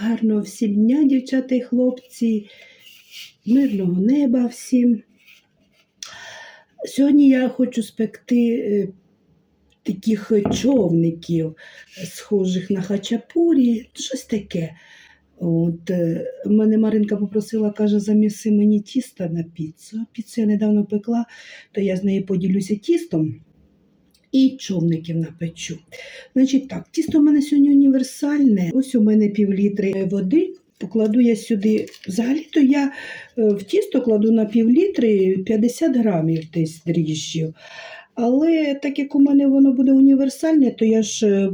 Гарного всім дня, дівчата і хлопці, мирного неба всім. Сьогодні я хочу спекти е, таких човників, схожих на хачапурі, щось таке. От, е, мене Маринка попросила, каже, заміси мені тіста на піцу. Піцу я недавно пекла, то я з нею поділюся тістом і човників напечу. Значить так, тісто в мене сьогодні універсальне. Ось у мене пів літри води. Покладу я сюди. Взагалі-то я е, в тісто кладу на пів літри 50 грамів десь дріжджів. Але так як у мене воно буде універсальне, то я ж, е,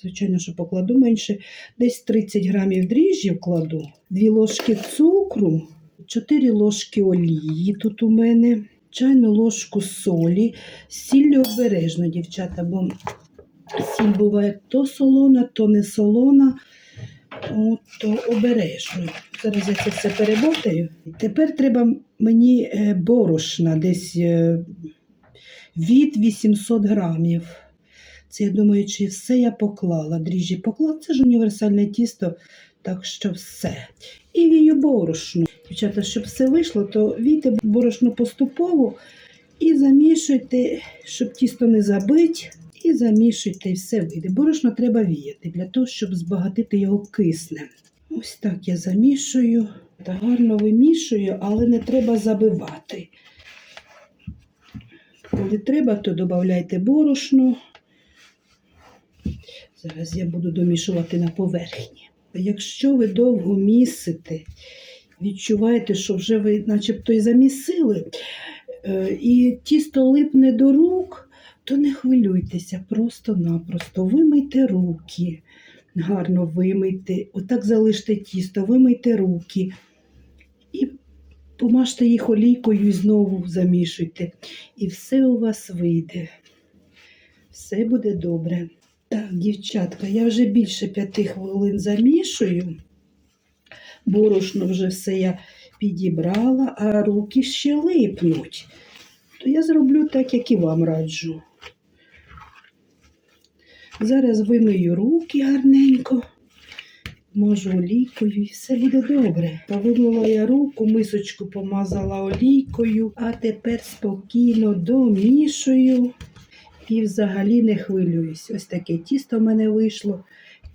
звичайно, що покладу менше, десь 30 грамів дріжджів кладу, 2 ложки цукру, 4 ложки олії тут у мене, чайну ложку солі, сіллю обережно, дівчата, бо сіль буває то солона, то не солона. От, то обережно. Зараз я це все перемотаю. Тепер треба мені е, борошна десь е, від 800 грамів. Це, я думаю, чи все я поклала. Дріжджі поклала. Це ж універсальне тісто, так що все. І вію борошно. Дівчата, щоб все вийшло, то війте борошно поступово і замішуйте, щоб тісто не забить. І замішуйте, і все вийде. Борошно треба віяти для того, щоб збагатити його киснем. Ось так я замішую. Та гарно вимішую, але не треба забивати. Коли треба, то додавайте борошно. Зараз я буду домішувати на поверхні. Якщо ви довго місите, відчуваєте, що вже ви начебто і замісили, е, і тісто липне до рук, то не хвилюйтеся, просто-напросто вимийте руки, гарно вимийте, отак залиште тісто, вимийте руки і помажте їх олійкою і знову замішуйте. І все у вас вийде. Все буде добре. Так, дівчатка, я вже більше п'яти хвилин замішую. Борошно вже все я підібрала, а руки ще липнуть. То я зроблю так, як і вам раджу. Зараз вимию руки гарненько, можу олійкою і все буде добре. Та вимила я руку, мисочку помазала олійкою, а тепер спокійно домішую і взагалі не хвилююсь. Ось таке тісто в мене вийшло.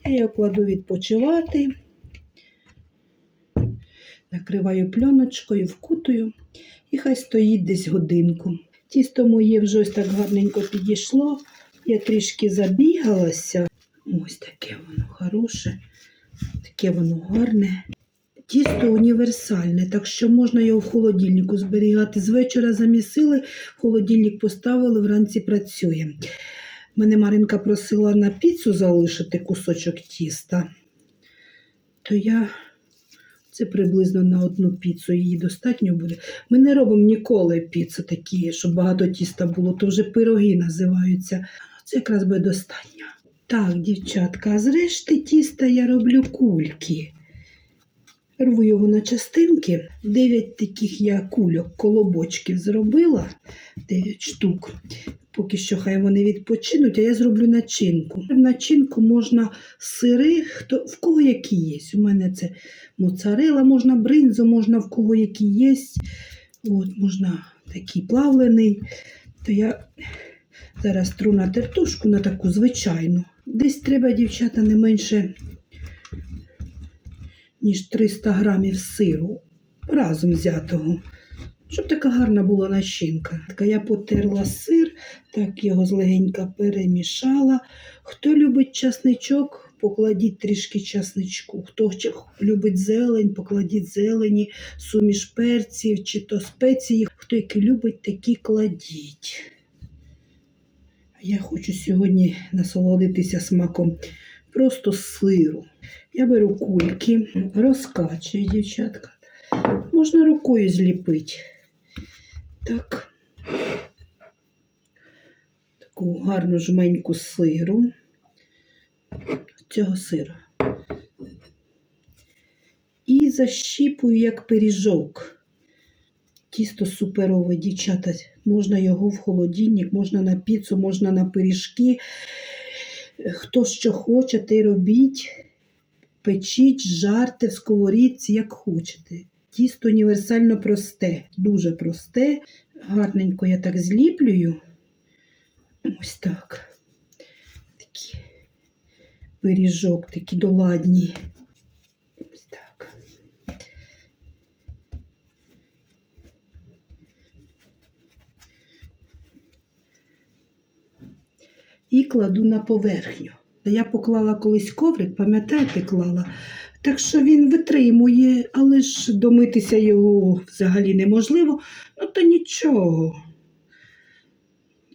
Я його кладу відпочивати, накриваю пленочкою, вкутую і хай стоїть десь годинку. Тісто моє вже ось так гарненько підійшло. Я трішки забігалася. Ось таке воно хороше, таке воно гарне. Тісто універсальне, так що можна його в холодильнику зберігати. З вечора замісили, в холодильник поставили, вранці працює. Мене Маринка просила на піцу залишити кусочок тіста, то я це приблизно на одну піцу її достатньо буде. Ми не робимо ніколи піцу такі, щоб багато тіста було, то вже пироги називаються. Це якраз буде достатньо. Так, дівчатка, а зрешти тіста я роблю кульки. Рву його на частинки. Дев'ять таких я кульок, колобочків зробила, дев'ять штук. Поки що хай вони відпочинуть, а я зроблю начинку. В начинку можна сири, хто, в кого які є. У мене це моцарела, можна бринзу, можна в кого які є. От, можна такий плавлений. То я зараз тру на тертушку на таку звичайну. Десь треба, дівчата, не менше ніж 300 грамів сиру разом взятого. Щоб така гарна була начинка. Така Я потерла сир, так його злегенька перемішала. Хто любить часничок, покладіть трішки часничку. Хто любить зелень, покладіть зелені, суміш перців чи то спеції. Хто які любить, такі кладіть. Я хочу сьогодні насолодитися смаком просто сиру. Я беру кульки, розкачую, дівчатка. Можна рукою зліпити. Так. Таку гарну жменьку сиру. Цього сира. І защіпую як пиріжок. Тісто суперове, дівчата. Можна його в холодильник, можна на піцу, можна на пиріжки. Хто що хоче, те робіть. Печіть, жарте в сковорідці, як хочете. Тісто універсально просте, дуже просте. Гарненько я так зліплюю. Ось так. Такі пиріжок, такі доладні. Ось так. І кладу на поверхню. Я поклала колись коврик, пам'ятаєте, клала. Так що він витримує, але ж домитися його взагалі неможливо. Ну то нічого.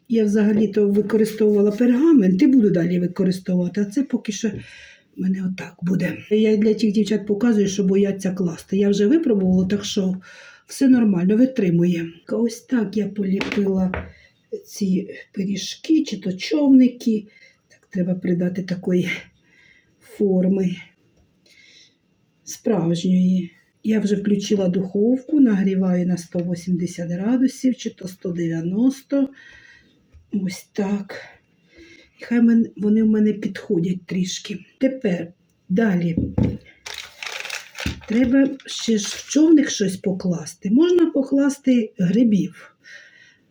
Я взагалі-то використовувала пергамент і буду далі використовувати, а це поки що мене отак буде. Я для тих дівчат показую, що бояться класти. Я вже випробувала, так що все нормально, витримує. Ось так я поліпила ці пиріжки чи то човники. Треба придати такої форми справжньої. Я вже включила духовку, нагріваю на 180 градусів чи то 190. Ось так. Хай вони в мене підходять трішки. Тепер далі. Треба ще ж в човник щось покласти. Можна покласти грибів,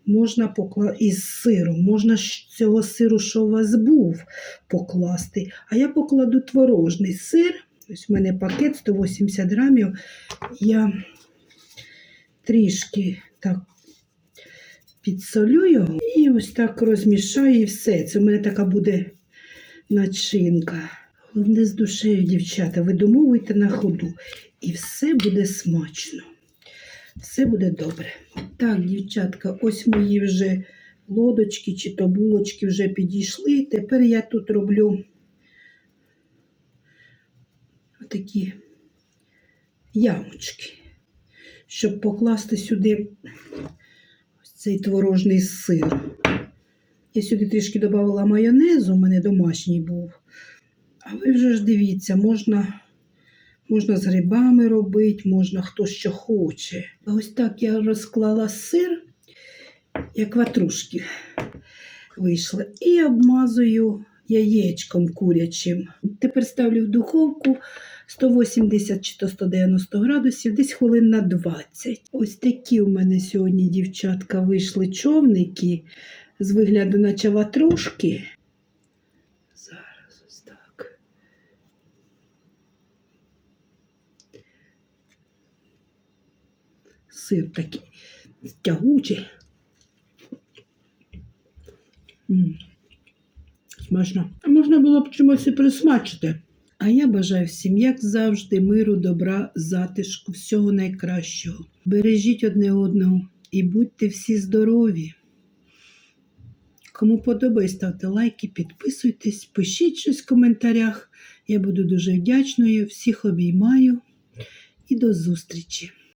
можна покласти із сиром, можна з цього сиру, що у вас був, покласти. А я покладу творожний сир. Ось в мене пакет 180 грамів. Я трішки так підсолю його і ось так розмішаю і все. Це в мене така буде начинка. Головне з душею, дівчата, ви домовуйте на ходу. І все буде смачно. Все буде добре. Так, дівчатка, ось мої вже лодочки чи то булочки вже підійшли. Тепер я тут роблю такі ямочки, щоб покласти сюди ось цей творожний сир. Я сюди трішки додавала майонезу, у мене домашній був. А ви вже ж дивіться, можна, можна з грибами робити, можна хто що хоче. Ось так я розклала сир, як ватрушки вийшли, і обмазую яєчком курячим. Тепер ставлю в духовку 180 чи то 190 градусів, десь хвилин на 20. Ось такі у мене сьогодні, дівчатка, вийшли човники з вигляду наче ватрушки. Зараз ось так. Сир такий тягучий. Смачно. А можна було б чимось і присмачити. А я бажаю всім, як завжди, миру, добра, затишку, всього найкращого. Бережіть одне одного і будьте всі здорові. Кому подобає, ставте лайки, підписуйтесь, пишіть щось в коментарях. Я буду дуже вдячною. Всіх обіймаю і до зустрічі!